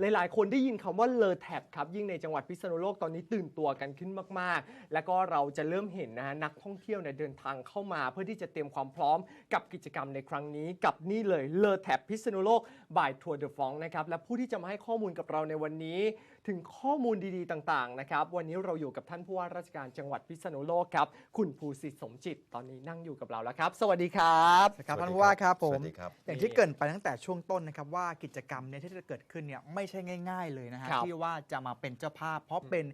หลายๆ คนได้ยินคำว่าเลอแท็บครับยิ่งในจังหวัดพิษณุโลกตอนนี้ตื่นตัวกันขึ้นมาก ๆ แล้วก็เราจะเริ่มเห็นนะฮะนักท่องเที่ยวเนี่ยเดินทางเข้ามา เพื่อที่จะเตรียมความพร้อมกับกิจกรรมในครั้งนี้ กับนี่เลยเลอแท็บพิษณุโลกบ่ายทัวร์เดอะฟองนะครับและผู้ที่จะมาให้ข้อมูลกับเราในวันนี้ ถึงข้อมูลดีๆต่างๆนะครับวันนี้เราอยู่กับท่านผู้ว่าราชการจังหวัดพิษณุโลกครับ คุณภูสิทธิ์สมจิตตอนนี้นั่งอยู่กับเราแล้วครับ สวัสดีครับครับสวัสดีท่านผู้ว่าครับผสมวัสดีครับ อย่างที่เกรินไปตั้งแต่ช่วงต้นนะครับว่ากิจกรรมเนี่ยที่จะเกิดขึ้นเนี่ยไม่ใช่ง่าย ๆ เลยนะฮะครับที่ว่าจะมาเป็นเจ้าภาพ เพราะเป็น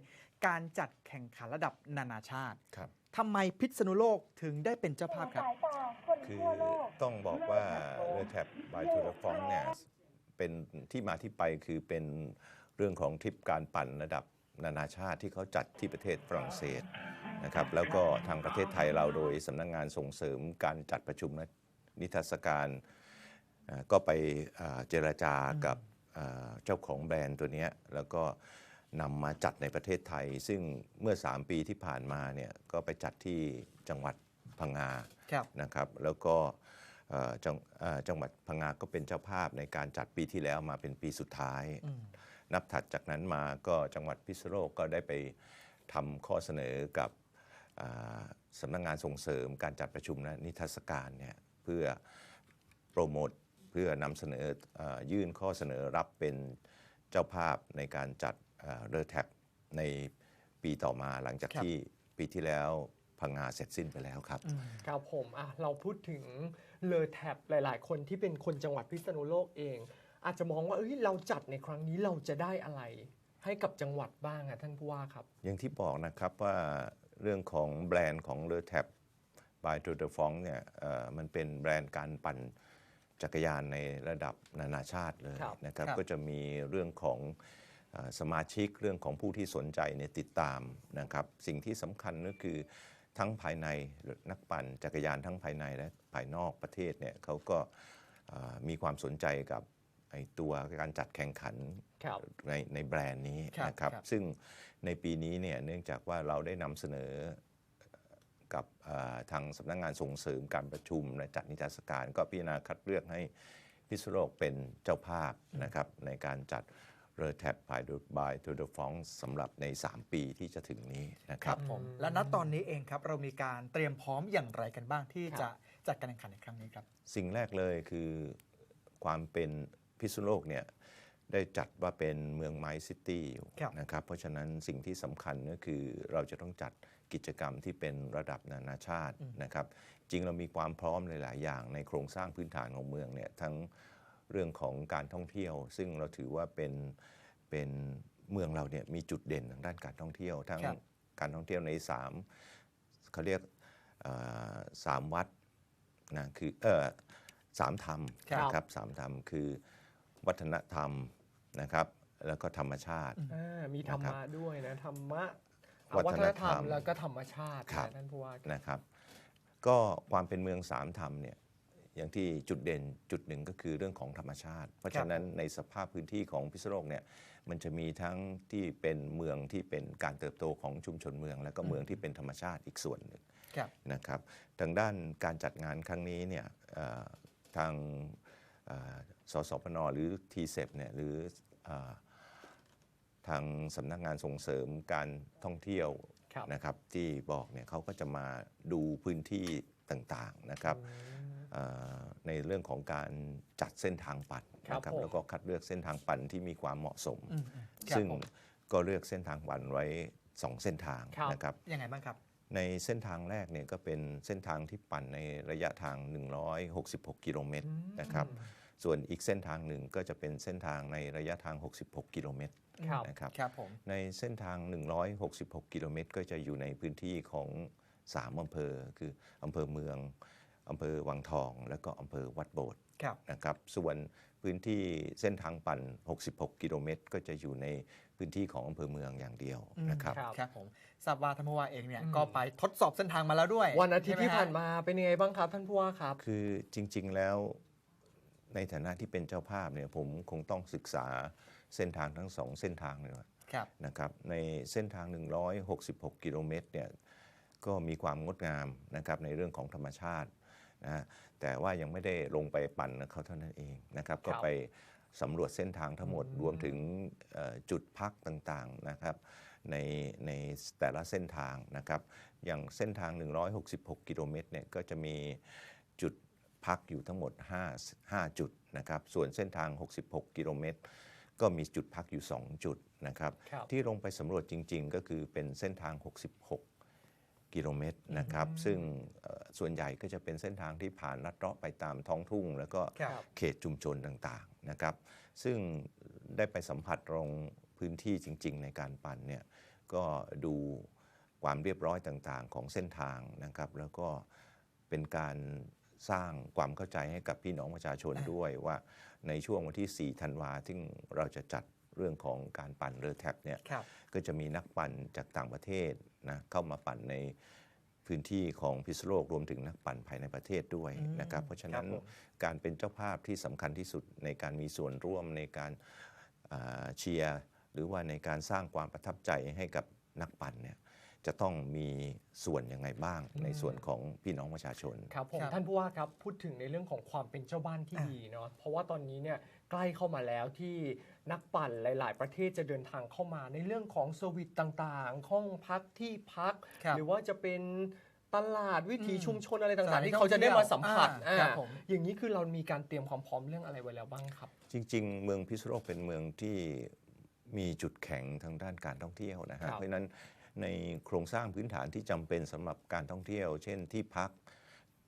การจัดแข่งขันระดับนานาชาติครับ ทำไมพิษณุโลกถึงได้เป็นเจ้าภาพครับสายตาคนคือทั่วโลกต้องบอกว่าเรือแท็บบายทูรฟองเนี่ยเป็นที่มาที่ไปคือเป็น เรื่องของทริปการปั่นระดับนานาชาติที่เขาจัดที่ประเทศฝรั่งเศสนะครับแล้วก็ทางประเทศไทยเราโดยสำนักงงานส่งเสริมการจัดประชุมนิทรรศการก็ไปเจรจากับเจ้าของแบรนด์ตัวนี้แล้วก็นำมาจัดในประเทศไทย ซึ่งเมื่อ 3 ปีที่ผ่านมาเนี่ยก็ไปจัดที่จังหวัดพังงาครับนะครับแล้วก็จังเอ่อจังหวัดพังงาก็เป็นเจ้าภาพในการจัดปีที่แล้วมาเป็นปีสุดท้าย นับถัดจากนั้นมาก็จังหวัดพิษณุโลกก็ได้ไปทำข้อเสนอกับอ่าสำนักงงานส่งเสริมการจัดประชุมและนิทรรศการเนี่ยเพื่อโปรโมทเพื่อนำเสนอเออยื่นข้อเสนอรับเป็นเจ้าภาพในการจัดเรือแท็บในปีต่อมาหลังจากครับที่ปีที่แล้วพังงาเสร็จสิ้นไปแล้วครับอืมครับผมอะเราพูดถึงเลอแท็บหลาย ๆ คนที่เป็นคนจังหวัดพิษณุโลกเอง อาจจะมองว่าเอ้ยเราจัดในครั้งนี้เราจะได้อะไร ให้กับจังหวัดบ้างอะท่านผู้ว่าครับ อย่างที่บอกนะครับว่าเรื่องของแบรนด์ของเลอแท็บบายทูเดฟองเนี่ยเอ่อมันเป็นแบรนด์การปั่นจักรยานในระดับนานาชาติเลยครับนะครับครับก็จะมีเรื่องของเอ่อสมาชิกเรื่องของผู้ที่สนใจเนี่ยติดตามนะครับ สิ่งที่สำคัญก็คือทั้งภายในนักปั่นจักรยานทั้งภายในและภายนอกประเทศเนี่ยเขาก็เอ่อมีความสนใจกับ ไอตัวการจัดแข่งขันครับในในแบรนด์นี้ครับนะครับครับซึ่งในปีนี้เนี่ยเนื่องจากว่าเราได้นำเสนอกับเอ่อทางสำนักงงานส่งเสริมการประชุมและจัดนิทรรศการ ก็พิจารณาคัดเลือกให้พิษณุโลกเป็นเจ้าภาพนะครับในการจัดเรือแท็บพายบายทูเดฟองสำหรับใน 3 ปีที่จะถึงนี้นะคครัรับบผมและณตอนนี้เองครับ เรามีการเตรียมพร้อมอย่างไรกันบ้างที่ครับจะจัดการแข่งขันในครั้งนี้ครับ สิ่งแรกเลยคือความเป็น พิษณุโลกเนี่ยได้จัดว่าเป็นเมืองไม้ซิตี้อยู่ครับนะครับ เพราะฉะนั้นสิ่งที่สำคัญก็คือเราจะต้องจัดกิจกรรมที่เป็นระดับนานาชาตินะครับ จริงเรามีความพร้อมหลาย ๆ อย่างในโครงสร้างพื้นฐานของเมืองเนี่ยทั้งเรื่องของการท่องเที่ยว ซึ่งเราถือว่าเป็นเป็นเมืองเราเนี่ยมีจุดเด่นทางด้านการท่องเที่ยว ทั้งครับการท่องเที่ยวในสามเขาเรียกเอ่อสามวัดนะคือเออสามธรรมครับนะครับสามธรรมคือ วัฒนธรรมนะครับ แล้วก็ธรรมชาติ อ่ามีธรรมะด้วยนะธรรมะอะวัวัฒฒนนธธรรรรมมแล้วก็ธรรมชาติครับ นะท่านผู้ว่าครับนะครับ ก็ความเป็นเมืองสามธรรมเนี่ยอย่างที่จุดเด่นจุดหนึ่งก็คือเรื่องของธรรมชาติ เพราะฉะนั้นในสภาพพื้นที่ของพิษณุโลกเนี่ยมันจะมีทั้งที่เป็นเมืองที่เป็นการเติบโตของชุมชนเมือง แล้วก็เมืองที่เป็นธรรมชาติอีกส่วนหนึ่ง ครับนะครับทางด้านการจัดงานครั้งนี้เนี่ยเอ่อทางเอ่อ สสพนหรือทีเซเนี่ยหรือเออทางสำนักงานส่งเสริมการท่องเที่ยวครับนะครับที่บอกเนี่ยเขาก็จะมาดูพื้นที่ต่างๆนะครับเอ่อในเรื่องของการจัดเส้นทางปั่นครับนะครับผมแล้วก็คัดเลือกเส้นทางปั่นที่มีความเหมาะสมอืมอืมครับซึ่งผมก็เลือกเส้นทางปั่นไว้สองเส้นทางครับนะครับยังไงบ้างครับ ในเส้นทางแรกเนี่ยก็เป็นเส้นทางที่ปั่นในระยะทาง 166 กิโลเมตรนะครับ ส่วนอีกเส้นทางหนึ่งก็จะเป็นเส้นทางในระยะทาง 66 กิโลเมตรครับนะครับครับผมในเส้นทาง 166 กิโลเมตร ก็จะอยู่ในพื้นที่ของ 3 อำเภอ คืออำเภอเมือง อำเภอวังทอง แล้วก็อำเภอวัดโบสถ์ครับนะครับ ส่วนพื้นที่เส้นทางปั่น 66 กิโลเมตร ก็จะอยู่ในพื้นที่ของอำเภอเมืองอย่างเดียวนะครับ ครับครับผมทราบว่าท่านผู้ว่าเองเนี่ยอืมก็ไปทดสอบเส้นทางมาแล้วด้วย วันอาทิตย์ใช่ไหที่ฮะผ่านมาเป็นยังไงบ้างครับท่านผู้ว่าครับ คือจริง ๆ แล้ว ในฐานะที่เป็นเจ้าภาพเนี่ยผมคงต้องศึกษาเส้นทางทั้งสองเส้นทางเลยครับนะครับในเส้นทาง 166 กิโลเมตรเนี่ยก็มีความงดงามนะครับในเรื่องของธรรมชาตินะแต่ว่ายังไม่ได้ลงไปปั่นกับเขาเท่านั้นเองนะครับก็ไปสำรวจเส้นทางทั้งหมดอืมรวมถึงเอ่อจุดพักต่างๆนะครับในในแต่ละเส้นทางนะครับอย่างเส้นทาง 166 กิโลเมตรเนี่ยก็จะมีจุด พักอยู่ทั้งหมด 5 5 จุดนะครับ ส่วนเส้นทาง 66 กิโลเมตร ก็มีจุดพักอยู่ 2 จุดนะครับครับที่ลงไปสำรวจจริง ๆ ก็คือเป็นเส้นทาง 66 กิโลเมตรนะครับ ซึ่งเอ่อส่วนใหญ่ก็จะเป็นเส้นทางที่ผ่านลัดเลาะไปตามท้องทุ่ง แล้วก็ครับเขตชุมชนต่างๆนะครับ ซึ่งได้ไปสัมผัสตรงพื้นที่จริง ๆ ในการปั่นเนี่ยก็ดูความเรียบร้อยต่างๆ ของเส้นทางนะครับ แล้วก็เป็นการ สร้างความเข้าใจให้กับพี่น้องประชาชนอ่าด้วยว่าในช่วงวันที่ 4 ธันวาที่เราจะจัดเรื่องของการปั่นเรือแท็บเนี่ยครับก็จะมีนักปั่นจากต่างประเทศนะเข้ามาปั่นในพื้นที่ของพิษณุโลกรวมถึงนักปั่นภายในประเทศด้วยอืมนะครับ เพราะฉะนั้นครับผมการเป็นเจ้าภาพที่สำคัญที่สุดในการมีส่วนร่วมในการอ่าเชียร์หรือว่าในการสร้างความประทับใจให้กับนักปั่นเนี่ย จะต้องมีส่วนยังไงบ้างในส่วนของพี่น้องประชาชน ครับผมครับท่านผู้ว่าครับพูดถึงในเรื่องของความเป็นเจ้าบ้านที่อะดีเนาะเพราะว่าตอนนี้เนี่ยใกล้เข้ามาแล้วที่นักปั่นหลาย ๆ ประเทศจะเดินทางเข้ามาในเรื่องของสวิตต่างๆ ห้องพักที่พักครับหรือว่าจะเป็นตลาดวิถีอืมชุมชนอะไรสต่าถางนๆที่ที่เขาจะได้มาสัมผัสท่องเที่ยวอ่าครับอ่าผมอย่างนี้คือเรามีการเตรียมความพร้อมเรื่องอะไรไว้แล้วบ้างครับ จริง ๆ เมืองพิษณุโลกเป็นเมืองที่มีจุดแข็งทางด้านการท่องเที่ยวนะครัฮะบเพราะฉะนั้น ในโครงสร้างพื้นฐานที่จำเป็นสำหรับการท่องเที่ยว เช่นที่พัก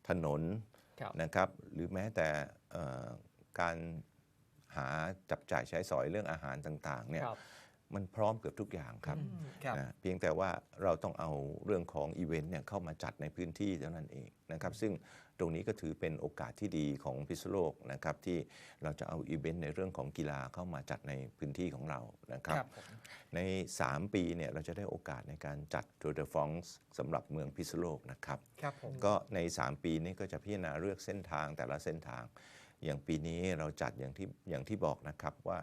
ถนนครับนะครับหรือแม้แต่เอ่อการหาจับจ่ายใช้สอยเรื่องอาหารต่างๆเนี่ยครับ มันพร้อมเกือบทุกอย่างครับอืมครับ นะเพียงแต่ว่าเราต้องเอาเรื่องของอีเวนต์เนี่ยเข้ามาจัดในพื้นที่เท่านั้นเองนะครับซึ่งตรงนี้ก็ถือเป็นโอกาสที่ดีของพิษณุโลกนะครับที่เราจะเอาอีเวนต์ในเรื่องของกีฬาเข้ามาจัดในพื้นที่ของเรานะครับ ครับผมใน 3 ปีเนี่ยเราจะได้โอกาสในการจัด Tour de France สำหรับเมืองพิษณุโลกนะครับ ครับผม ก็ใน 3 ปีนี้ก็จะพิจารณาเลือกเส้นทางแต่ละเส้นทาง อย่างปีนี้เราจัดอย่างที่อย่างที่บอกนะครับว่า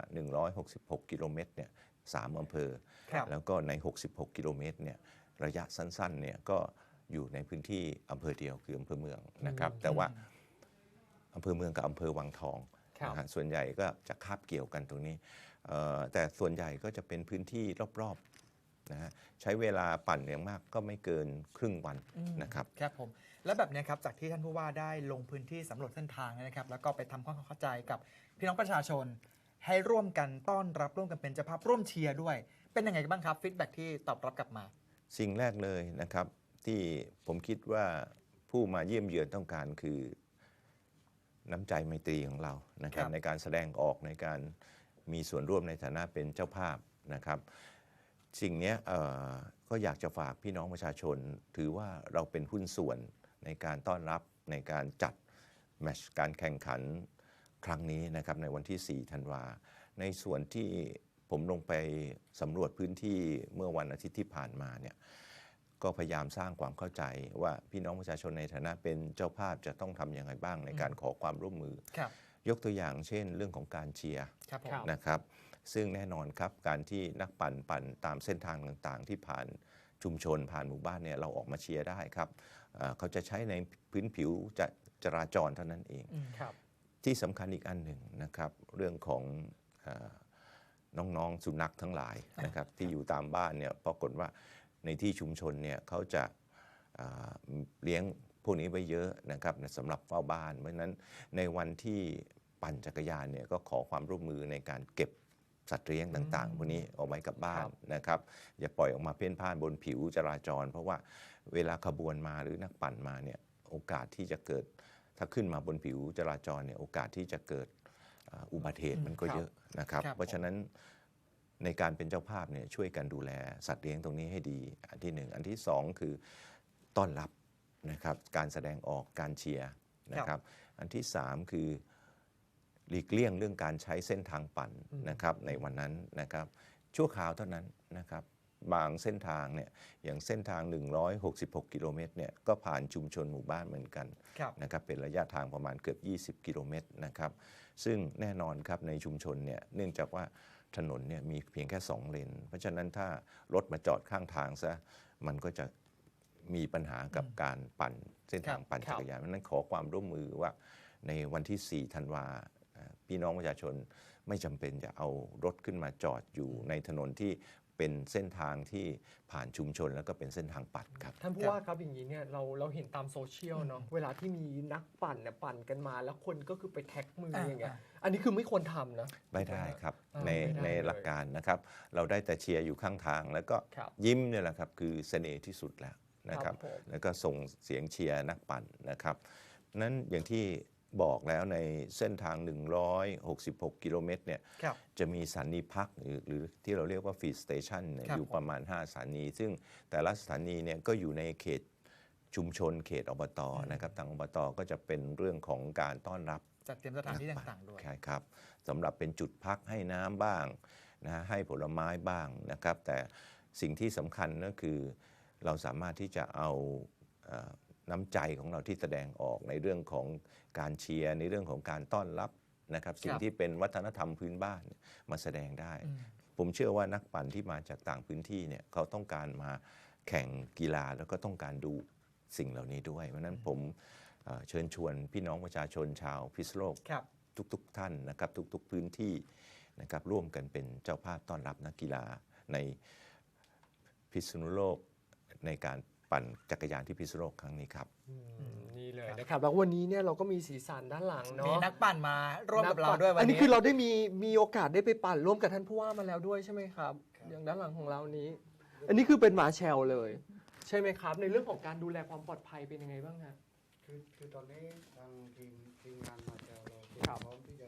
166 กิโลเมตรเนี่ย สามอำเภอครับแล้วก็ใน 66 กิโลเมตรเนี่ยระยะสั้นๆเนี่ยก็อยู่ในพื้นที่อำเภอเดียวคืออำเภอเมืองนะครับ แต่ว่าอำเภอเมืองกับอำเภอวังทองครับนะฮะส่วนใหญ่ก็จะคาบเกี่ยวกันตรงนี้เอ่อแต่ส่วนใหญ่ก็จะเป็นพื้นที่รอบๆนะฮะใช้เวลาปั่นอย่างมากก็ไม่เกินครึ่งวันอืมนะครับครับผมแล้วแบบเนี้ยครับจากที่ท่านผู้ว่าได้ลงพื้นที่สำรวจเส้นทางนะครับ แล้วก็ไปทำความเข้าใจกับพี่น้องประชาชน ให้ร่วมกันต้อนรับร่วมกันเป็นเจ้าภาพร่วมเชียร์ด้วย เป็นยังไงบ้างครับฟีดแบ็ที่ตอบรับกลับมา สิ่งแรกเลยนะครับ ที่ผมคิดว่าผู้มาเยี่ยมเยือนต้องการคือ น้ำใจไมตรีของเรานะครับ ครับ ในการแสดงออกในการมีส่วนร่วมในฐานะเป็นเจ้าภาพนะครับ สิ่งเนี้ยเอ่อก็อยากจะฝากพี่น้องประชาชน ถือว่าเราเป็นหุ้นส่วนในการต้อนรับในการจัดแมตช์การแข่งขัน ครั้งนี้นะครับในวันที่ 4 ธันวา ในส่วนที่ผมลงไปสำรวจพื้นที่เมื่อวันอาทิตย์ที่ผ่านมาเนี่ยก็พยายามสร้างความเข้าใจว่าพี่น้องประชาชนในฐานะเป็นเจ้าภาพจะต้องทำอย่างไรบ้างในการขอความร่วมมือครับยกตัวอย่างเช่นเรื่องของการเชียร์ครับผมครับนะครับ ซึ่งแน่นอนครับการที่นักปั่นปั่นตามเส้นทางต่างๆ ที่ผ่านชุมชนผ่านหมู่บ้านเนี่ยเราออกมาเชียร์ได้ครับเอ่อเขาจะใช้ในพื้นผิวจะจราจรเท่านั้นเองอืมครับ ที่สำคัญอีกอันหนึ่งนะครับ เรื่องของเออน้องๆสุนัขทั้งหลายนะครับที่อยู่ตามบ้านเนี่ยปรากฏว่าในที่ชุมชนเนี่ยเขาจะเอ่อเลี้ยงพวกนี้ไว้เยอะนะครับสำหรับเฝ้าบ้าน เพราะฉะนั้นในวันที่ปั่นจักรยานเนี่ยก็ขอความร่วมมือในการเก็บสัตว์เลี้ยงต่างๆพวกนี้เอาไว้กับบ้าคนรับนะครับอย่าปล่อยออกมาเพ่นพ่านบนผิวจราจร เพราะว่าเวลาขบวนมาหรือนักปั่นมาเนี่ยโอกาสที่จะเกิด ถ้าขึ้นมาบนผิวจราจรเนี่ยโอกาสที่จะเกิดอ่าอุบัติเหตุอืมมันก็ครับเยอะนะครับครับ เพราะฉะนั้นในการเป็นเจ้าภาพเนี่ยช่วยกันดูแลสัตว์เลี้ยงตรงนี้ให้ดี อันที่หนึ่งอันที่สองคือต้อนรับนะครับการแสดงออกการเชียร์นะครับ อันที่สามคือหลีกเลี่ยงเรื่องการใช้เส้นทางปั่นอืมนะครับในวันนั้นนะครับชั่วคราวเท่านั้นนะครับ บางเส้นทางเนี่ยอย่างเส้นทาง 166 กิโลเมตรเนี่ยก็ผ่านชุมชนหมู่บ้านเหมือนกันครับนะครับเป็นระยะทางประมาณเกือบ 20 กิโลเมตรนะครับซึ่งแน่นอนครับในชุมชนเนี่ยเนื่องจากว่าถนนเนี่ยมีเพียงแค่ 2 เลน เพราะฉะนั้นถ้ารถมาจอดข้างทางซะมันก็จะมีปัญหากับการปั่นเส้นทางครับปั่นครัจับกรยานเพราะฉะนั้นขอความร่วมมือว่าในวันที่ 4 ธันวาเอ่อพี่น้องประชาชนไม่จำเป็นจะเอารถขึ้นมาจอดอยู่ในถนนที่ เป็นเส้นทางที่ผ่านชุมชน แล้วก็เป็นเส้นทางปัดครับ ท่านผู้ว่าครับอย่างนี้เนี่ยเราเราเห็นตามโซเชียลเนาะเวลาที่มีนักปั่นเนี่ยปั่นกันมา แล้วคนก็คือไปแท็กมือออย่างเงี้ยอันนี้คือไม่ควรทำนะ ไม่ได้ครับในในหลักการนะครับ เราได้แต่เชียร์อยู่ข้างทาง แล้วก็ยิ้มเนี่ยแหละครับคือเสน่ห์ที่สุดแล้วนะครับ แล้วก็ส่งเสียงเชียร์นักปั่นนะครับนั้นอย่างที่ บอกแล้วในเส้นทาง 166 กิโลเมตรเนี่ยครับจะมีสถานีพักหรือหรือที่เราเรียกว่าฟีดสเตชันเนี่ยครับอยู่ประมาณ 5 สถานี ซึ่งแต่ละสถานีเนี่ยก็อยู่ในเขตชุมชนเขตอบตนะครับทางอบตก็จะเป็นเรื่องของการต้อนรับจัดเตรียมสถานที่ต่างๆด้วยใช่ครับสำหรับเป็นจุดพักให้น้ำบ้างนะฮะให้ผลไม้บ้างนะครับ แต่สิ่งที่สำคัญก็คือเราสามารถที่จะเอาเอ่อ น้ำใจของเราที่แสดงออกในเรื่องของการเชียร์ในเรื่องของการต้อนรับนะครับ สิ่งที่เป็นวัฒนธรรมพื้นบ้านมาแสดงได้อืมผมเชื่อว่านักปั่นที่มาจากต่างพื้นที่เนี่ยเขาต้องการมาแข่งกีฬาแล้วก็ต้องการดูสิ่งเหล่านี้ด้วย เพราะฉะนั้นผมเอ่อเชิญชวนพี่น้องประชาชนชาวพิษณุโลกครับทุกๆท่านนะครับ ทุกๆพื้นที่นะครับร่วมกันเป็นเจ้าภาพต้อนรับนักกีฬาในพิษณุโลกในการ ปั่นจักรยานที่พิษณุโลกครั้งนี้ครับอืมนี่เลยนะครับแล้ววันนี้เนี่ยเราก็มีสีสันด้านหลังมีเนาะนักปั่นมาร่วมกับเราปั่ด้วยวันอันนี้นี้คือเราได้มีมีโอกาสได้ไปปั่นร่วมกับท่านผู้ว่ามาแล้วด้วยใช่ไหมครับ อย่างด้านหลังของเรานี้ อันนี้คือเป็นหมาแชลเลย ใช่ไหมครับ ในเรื่องของการดูแลความปลอดภัยเป็นยังไงบ้างฮะ คือคือตอนนี้ทางทีมทีมงานมาแจวเราเตรียครัมบพร้อมที่จะ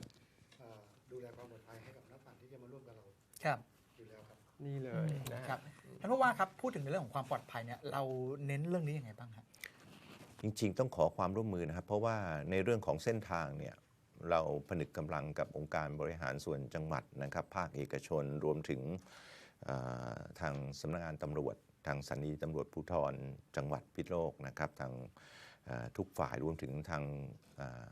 อ่าดูแลความปลอดภัยให้กับนักปั่นที่จะมาร่วมกับเราครับ อยู่แล้วครับ นี่เลยนะคครัรับบท่านผู้ว่าครับพูดถึงในเรื่องของความปลอดภัยเนี่ยเราเน้นเรื่องนี้ยังไงบ้างครับ จริงๆ ต้องขอความร่วมมือนะครับ เพราะว่าในเรื่องของเส้นทางเนี่ยเราผนึกกำลังกับองค์การบริหารส่วนจังหวัดนะครับ ภาคเอกชนรวมถึงเอ่อทางสำนักงานตำรวจ ทางสถานีตำรวจภูธรจังหวัดพิษณุโลกนะครับทางเอ่อทุกฝ่ายรวมถึงทางเอ่อ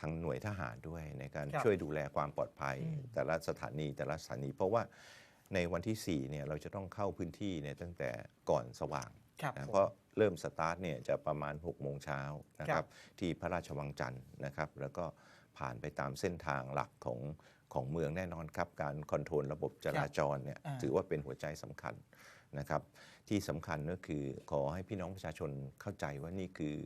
ทางหน่วยทหารด้วยในการครับ ช่วยดูแลความปลอดภัยอืมแต่ละสถานีแต่ละสถานี เพราะว่า ในวันที่ 4 เนี่ยเราจะต้องเข้าพื้นที่เนี่ยตั้งแต่ก่อนสว่างครับนะผม เพราะเริ่มสตาร์ทเนี่ยจะประมาณ 6 โมงเช้านะคครัรับบ ที่พระราชวังจันทร์นะครับ แล้วก็ผ่านไปตามเส้นทางหลักของของเมืองแน่นอนครับ การคอนโทรลระบบจราจรเนี่ยอ่า ถือว่าเป็นหัวใจสำคัญนะครับ ที่สำคัญก็คือขอให้พี่น้องประชาชนเข้าใจว่านี่คือ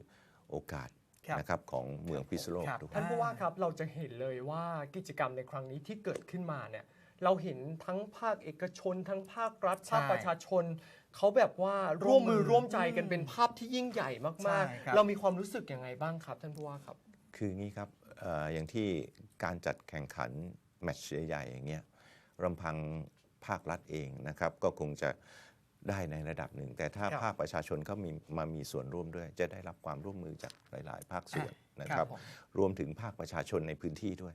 โอกาสครับ นะครับของเมืองพิษณุโลกครับด้วย ท่านผู้ว่าครับเราจะเห็นเลยว่ากิจกรรมในครั้งนี้ที่เกิดขึ้นมาเนี่ย เราเห็นทั้งภาคเอกชน ทั้งภาครัฐใช่ภาคประชาชนเขาแบบว่าร่วมมือร่ร่ววมมมือใจกันอืมเป็นภาพที่ยิ่งใหญ่มากใช่ครับ ๆ เรามีความรู้สึกยังไงบ้างครับ ท่านผู้ว่าครับ คืองี้ครับเอออย่างที่การจัดแข่งขันแมตช์ใหญ่ๆอย่างเงี้ยรำพังภาครัฐเองนะครับ ก็คงจะได้ในระดับหนึ่ง แต่ถ้าครับภาคประชาชนเขามีมามีส่วนร่วมด้วย จะได้รับความร่วมมือจากหลาย ๆ ภาคส่วนนะครับผม รวมถึงภาคประชาชนในพื้นที่ด้วย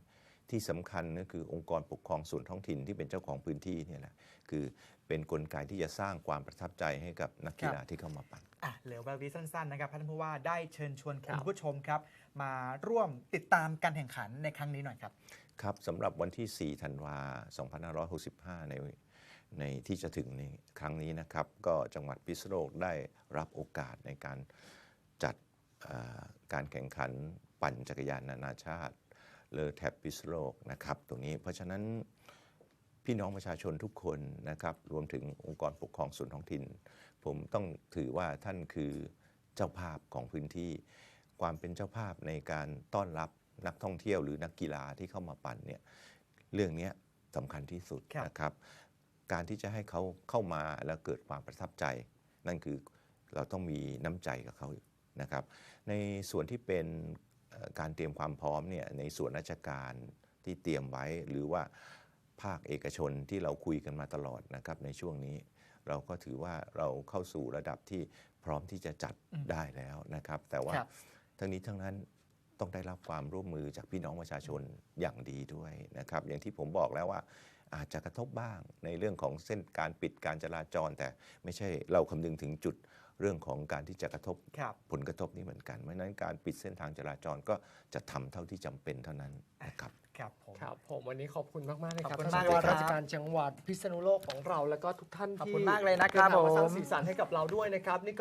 ที่สำคัญก็คือองค์กรปกครองส่วนท้องถิ่นที่เป็นเจ้าของพื้นที่เนี่ยแหละคือเป็นกลไกที่จะสร้างความประทับใจให้กับนักกีฬาที่เข้ามาปั่นอะเหลือเวลาสั้นๆนะครับท่านผู้ว่าได้เชิญชวนครัคุบณผู้ชมครับ มาร่วมติดตามการแข่งขันในครั้งนี้หน่อยครับ ครับสำหรับวันที่ 4 ธันวา 2565 ในในที่จะถึงในครั้งนี้นะครับ ก็จังหวัดพิษณุโลกได้รับโอกาสในการจัดเอ่อการแข่งขันปั่นจักรยานนานาชาติ เลอแท็บพิษณุโลกนะครับตรงนี้เพราะฉะนั้นพี่น้องประชาชนทุกคนนะครับรวมถึงองค์กรปกครองส่วนท้องถิ่น ผมต้องถือว่าท่านคือเจ้าภาพของพื้นที่ ความเป็นเจ้าภาพในการต้อนรับนักท่องเที่ยวหรือนักกีฬาที่เข้ามาปั่นเนี่ยเรื่องเนี้ยสำคัญที่สุดครับนะครับ การที่จะให้เขาเข้ามาแล้วเกิดความประทับใจ นั่นคือเราต้องมีน้ำใจกับเขานะครับ ในส่วนที่เป็นเอ่อ การเตรียมความพร้อมเนี่ยในส่วนราชการที่เตรียมไว้หรือว่าภาคเอกชนที่เราคุยกันมาตลอดนะครับในช่วงนี้ เราก็ถือว่าเราเข้าสู่ระดับที่พร้อมที่จะจัดอืมได้แล้วนะครับ แต่ว่าครับ ทั้งนี้ทั้งนั้นต้องได้รับความร่วมมือจากพี่น้องประชาชนอย่างดีด้วยนะครับ อย่างที่ผมบอกแล้วว่าอาจจะกระทบบ้างในเรื่องของเส้นการปิดการจราจร แต่ไม่ใช่เราคำนึงถึงจุด เรื่องของการที่จะกระทบครับผลกระทบนี้เหมือนกันเพราะฉะนั้นการปิดเส้นทางจราจรก็จะทำเท่าที่จำเป็นเท่านั้นนะครับครับผมครับผมวันนี้ขอบคุณมากๆเลยครับขอบคุณท่านมากผู้ว่าเลยครับราชการจังหวัดพิษณุโลกของเราแล้วก็ทุกท่านขอบที่คุณมากเลยนะครับดินทางมาสร้างผมสีสันให้กับเราด้วยนะครับนี่ก็